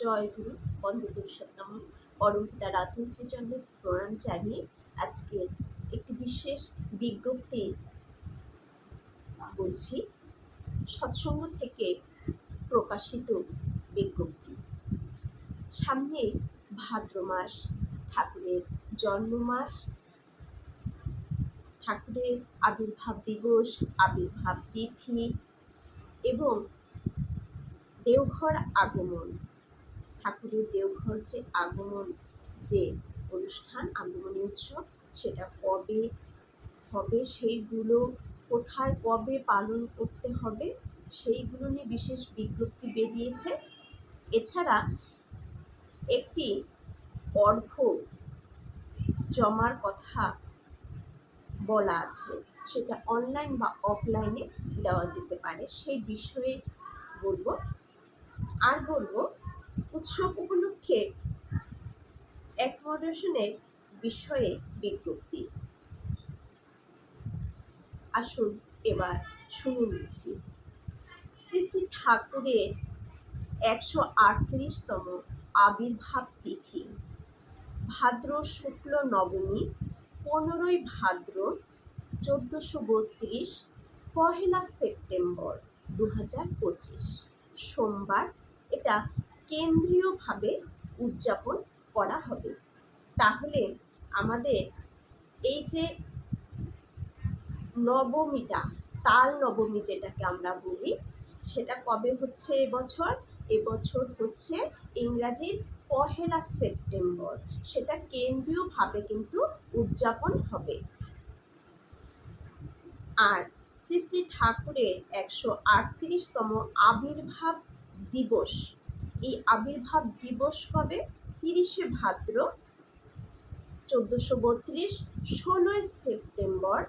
জয় গুরু বন্দপুরুষোত্তম পরম পিতা রাতুল শ্রীচন্দ্রের প্রণাম জানিয়ে আজকে একটি বিশেষ বিজ্ঞপ্তি বলছি, সৎসঙ্গ থেকে প্রকাশিত বিজ্ঞপ্তি। সামনে ভাদ্র মাস, ঠাকুরের জন্ম মাস ঠাকুরের আবির্ভাব দিবস, আবির্ভাব তিথি এবং দেওঘর আগমন। ঠাকুরের দেওঘর যে আগমন, যে অনুষ্ঠান, আগমনী উৎসব, সেটা কবে হবে, সেইগুলো কোথায় কবে পালন করতে হবে, সেইগুলো নিয়ে বিশেষ বিজ্ঞপ্তি বেরিয়েছে। এছাড়া একটি অর্ঘ্য জমার কথা বলা আছে, সেটা অনলাইন বা অফলাইনে দেওয়া যেতে পারে, সেই বিষয়ে বলব। আর বলব উৎসব উপলক্ষে অ্যাকোমোডেশনের বিষয়ে বিজ্ঞপ্তি। আসুন এবার শুনে নিচ্ছি। শ্রী শ্রী ঠাকুরের একশো আটত্রিশতম আবির্ভাব তিথি। ভাদ্র শুক্ল নবমী, পনেরোই ভাদ্র, চোদ্দোশো বত্রিশ, পহেলা সেপ্টেম্বর দু হাজার পঁচিশ। সোমবার, এটা কেন্দ্রীয়ভাবে উদযাপন করা হবে। তাহলে আমাদের এই যে নবমীটা, তাল নবমী যেটাকে আমরা বলি, সেটা কবে হচ্ছে এবছর? এবছর হচ্ছে ইংরাজির পহেলা সেপ্টেম্বর। সেটা কেন্দ্রীয়ভাবে কিন্তু উদযাপন হবে। আর শ্রী শ্রী ঠাকুরের একশো আটত্রিশতম আবির্ভাব দিবস এই আবির্ভাব দিবস কবে? তিরিশে ভাদ্র চোদ্দোশো বত্রিশ, ষোলোই সেপ্টেম্বর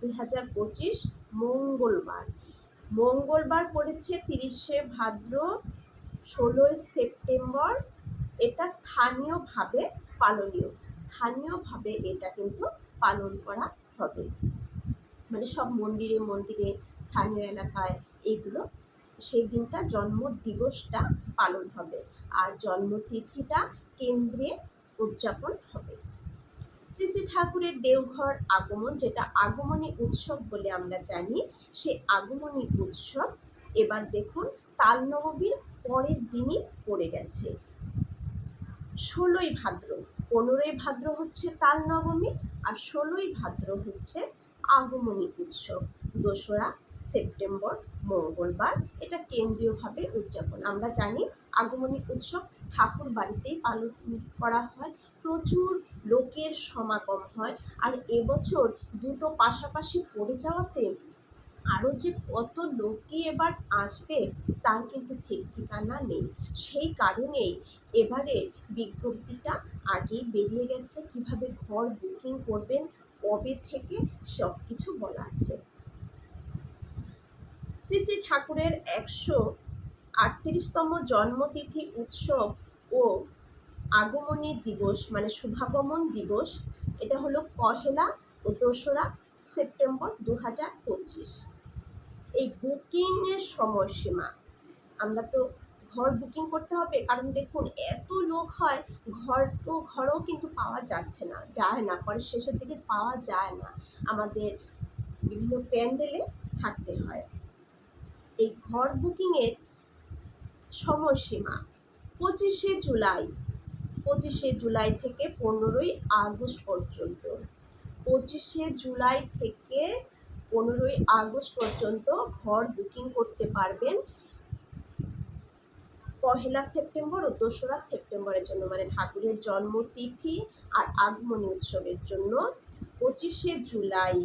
দুই হাজার পঁচিশ, মঙ্গলবার। মঙ্গলবার পড়েছে তিরিশে ভাদ্র, ষোলোই সেপ্টেম্বর। এটা স্থানীয়ভাবে পালনীয়। স্থানীয়ভাবে এটা কিন্তু পালন করা হবে। মানে সব মন্দিরে মন্দিরে, স্থানীয় এলাকায় এইগুলো সেই দিনটা জন্ম দিবসটা পালন হবে আর জন্মতিথিটা কেন্দ্রে উদযাপন হবে। শ্রী শ্রী ঠাকুরের দেওঘর আগমন যেটা আগমনী উৎসব বলে আমরা জানি, সেই আগমনী উৎসব এবার দেখুন তাল নবমীর পরের দিনই পড়ে গেছে। ষোলোই ভাদ্র, পনেরোই ভাদ্র হচ্ছে তাল নবমী আর ষোলোই ভাদ্র হচ্ছে আগমনী উৎসব, দোসরা সেপ্টেম্বর মঙ্গলবার এটা কেন্দ্রীয়ভাবে উদযাপন। আমরা জানি আগমনী উৎসব ঠাকুর বাড়িতেই পালন করা হয়, প্রচুর লোকের সমাগম হয় আর এবছর দুটো পাশাপাশি পড়ে যাওয়াতে আরও যে কত লোকই এবার আসবে তার কিন্তু ঠিক ঠিকানা নেই। সেই কারণেই এবারে বিজ্ঞপ্তিটা আগেই বেরিয়ে গেছে, কীভাবে ঘর বুকিং করবেন, কবে থেকে সব কিছু বলা আছে। শ্রী শ্রী ঠাকুরের একশো আটত্রিশতম জন্মতিথি উৎসব ও আগমনী দিবস মানে শুভাগমন দিবস, এটা হলো পহেলা ও দোসরা সেপ্টেম্বর দু হাজার পঁচিশ। এই বুকিংয়ের সময়সীমা, আমরা তো ঘর বুকিং করতে হবে, কারণ দেখুন, এত লোক হয়, ঘর তো ঘরও কিন্তু পাওয়া যাচ্ছে না, যায় না, পরে শেষের দিকে পাওয়া যায় না। আমাদের বিভিন্ন প্যান্ডেলে থাকতে হয়। এই ঘর বুকিংয়ের সময়সীমা পঁচিশে জুলাই পঁচিশে জুলাই থেকে পনেরোই আগস্ট পর্যন্ত, পঁচিশে জুলাই থেকে পনেরোই আগস্ট পর্যন্ত ঘর বুকিং করতে পারবেন। পহেলা সেপ্টেম্বর ও দোসরা সেপ্টেম্বরের জন্য মানে ঠাকুরের জন্মতিথি আর আগমনী উৎসবের জন্য পঁচিশে জুলাই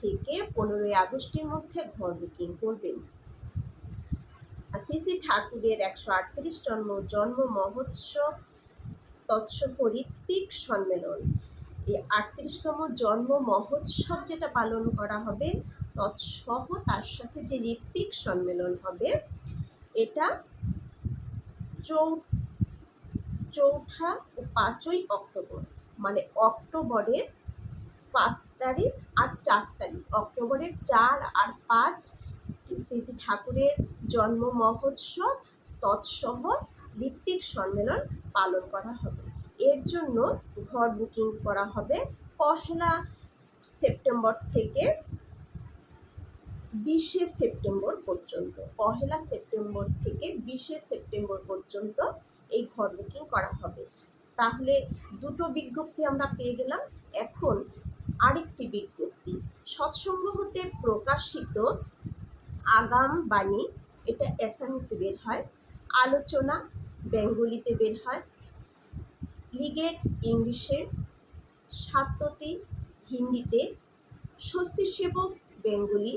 থেকে পনেরোই আগস্টের মধ্যে ঘর বুকিং করবেন। শ্রী ঠাকুরের একশো আটত্রিশ জন্ম জন্ম মহোৎসব তৎসহ ঋত্বিক সম্মেলন। এই আটত্রিশতম জন্ম মহোৎসব যেটা পালন করা হবে, তৎসহ তার সাথে যে ঋত্বিক সম্মেলন হবে, এটা চৌ, চৌঠা ও পাঁচই অক্টোবর। মানে অক্টোবরের পাঁচ তারিখ আর চার তারিখ। অক্টোবরের চার আর পাঁচ শ্রী শ্রী ঠাকুরের জন্ম মহোৎসব তৎসহ ঋত্বিক সম্মেলন পালন করা হবে। এর জন্য ঘর বুকিং করা হবে পহেলা সেপ্টেম্বর থেকে বিশে সেপ্টেম্বর পর্যন্ত। পহেলা সেপ্টেম্বর থেকে বিশে সেপ্টেম্বর পর্যন্ত এই ঘর বুকিং করা হবে। তাহলে দুটো বিজ্ঞপ্তি আমরা পেয়ে গেলাম। এখন আরেকটি বিজ্ঞপ্তি। সৎসঙ্গ হতে প্রকাশিত আগাম বাণী, এটা এসএমএসে বের হয়। আলোচনা বেঙ্গলিতে বের হয়। লিগেট ইংলিশে সাত্যতি হিন্দিতে স্বস্তি সেবক বেঙ্গলি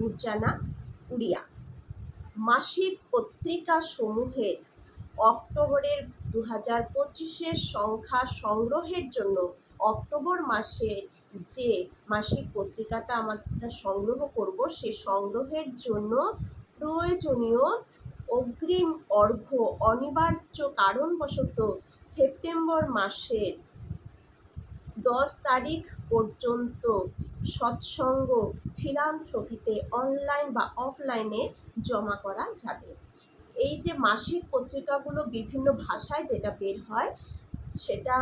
উর্জানা উড়িয়া। মাসিক পত্রিকা সমূহের অক্টোবরের দু হাজার পঁচিশের সংখ্যা সংগ্রহের জন্য অক্টোবর মাসে যে মাসিক পত্রিকাটা আমরা সংগ্রহ করব সে সংগ্রহের জন্য প্রয়োজনীয় অগ্রিম অর্ঘ্য অনিবার্য কারণবশত সেপ্টেম্বর মাসের দশ তারিখ পর্যন্ত সৎসঙ্গ ফিলান্থ্রপিতে অনলাইন বা অফলাইনে জমা করা যাবে। এই যে মাসিক পত্রিকাগুলো বিভিন্ন ভাষায় যেটা বের হয়, সেটা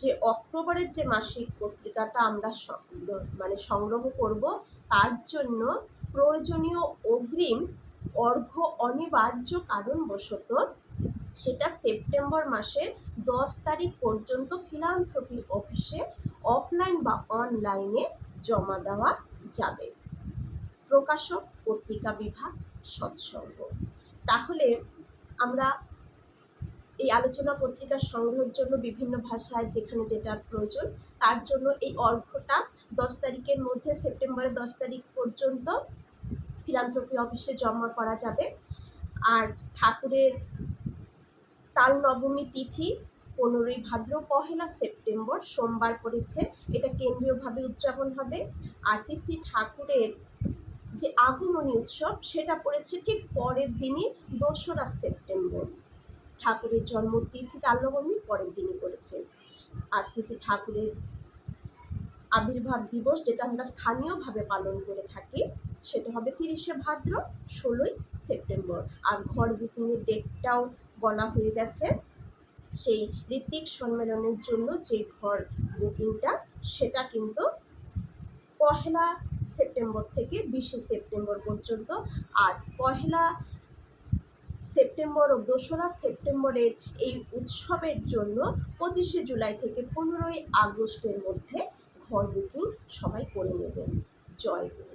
যে অক্টোবরের যে মাসিক পত্রিকাটা আমরা মানে সংগ্রহ করব, তার জন্য প্রয়োজনীয় অগ্রিম অর্ঘ্য অনিবার্য কারণবশত সেটা সেপ্টেম্বর মাসের দশ তারিখ পর্যন্ত ফিলান্থ্রপি অফিসে অফলাইন বা অনলাইনে জমা দেওয়া যাবে। প্রকাশক, পত্রিকা বিভাগ, সৎসঙ্গ। তাহলে আমরা এই আলোচনা পত্রিকা সংগ্রহের জন্য বিভিন্ন ভাষায় যেখানে যেটা প্রয়োজন, তার জন্য এই অর্ঘ্যটা দশ তারিখের মধ্যে, সেপ্টেম্বরের দশ তারিখ পর্যন্ত ফিলান্থ্রপি অফিসে জমা করা যাবে। আর ঠাকুরের তাল নবমী তিথি পনেরোই ভাদ্র, পহেলা সেপ্টেম্বর সোমবার পড়েছে। এটা কেন্দ্রীয়ভাবে উদযাপন হবে। আর শ্রী ঠাকুরের যে আগমনী উৎসব, সেটা পড়েছে ঠিক পরের দিনই, দোসরা সেপ্টেম্বর। ঠাকুরের জন্মতিথি তাল্লবমী পরের দিনই পড়েছে। আর শ্রী ঠাকুরের আবির্ভাব দিবস, যেটা আমরা স্থানীয়ভাবে পালন করে থাকি সেটা হবে তিরিশে ভাদ্র, ষোলোই সেপ্টেম্বর। আর ঘর বুকিংয়ের ডেটটাও বলা হয়ে গেছে। সেই ঋত্বিক সম্মেলনের জন্য যে ঘর বুকিংটা সেটা কিন্তু পহেলা সেপ্টেম্বর থেকে বিশে সেপ্টেম্বর পর্যন্ত। আর পহেলা সেপ্টেম্বর ও দোসরা সেপ্টেম্বরের এই উৎসবের জন্য পঁচিশে জুলাই থেকে পনেরোই আগস্টের মধ্যে ঘর বুকিং সবাই করে নেবেন। জয় গুরু।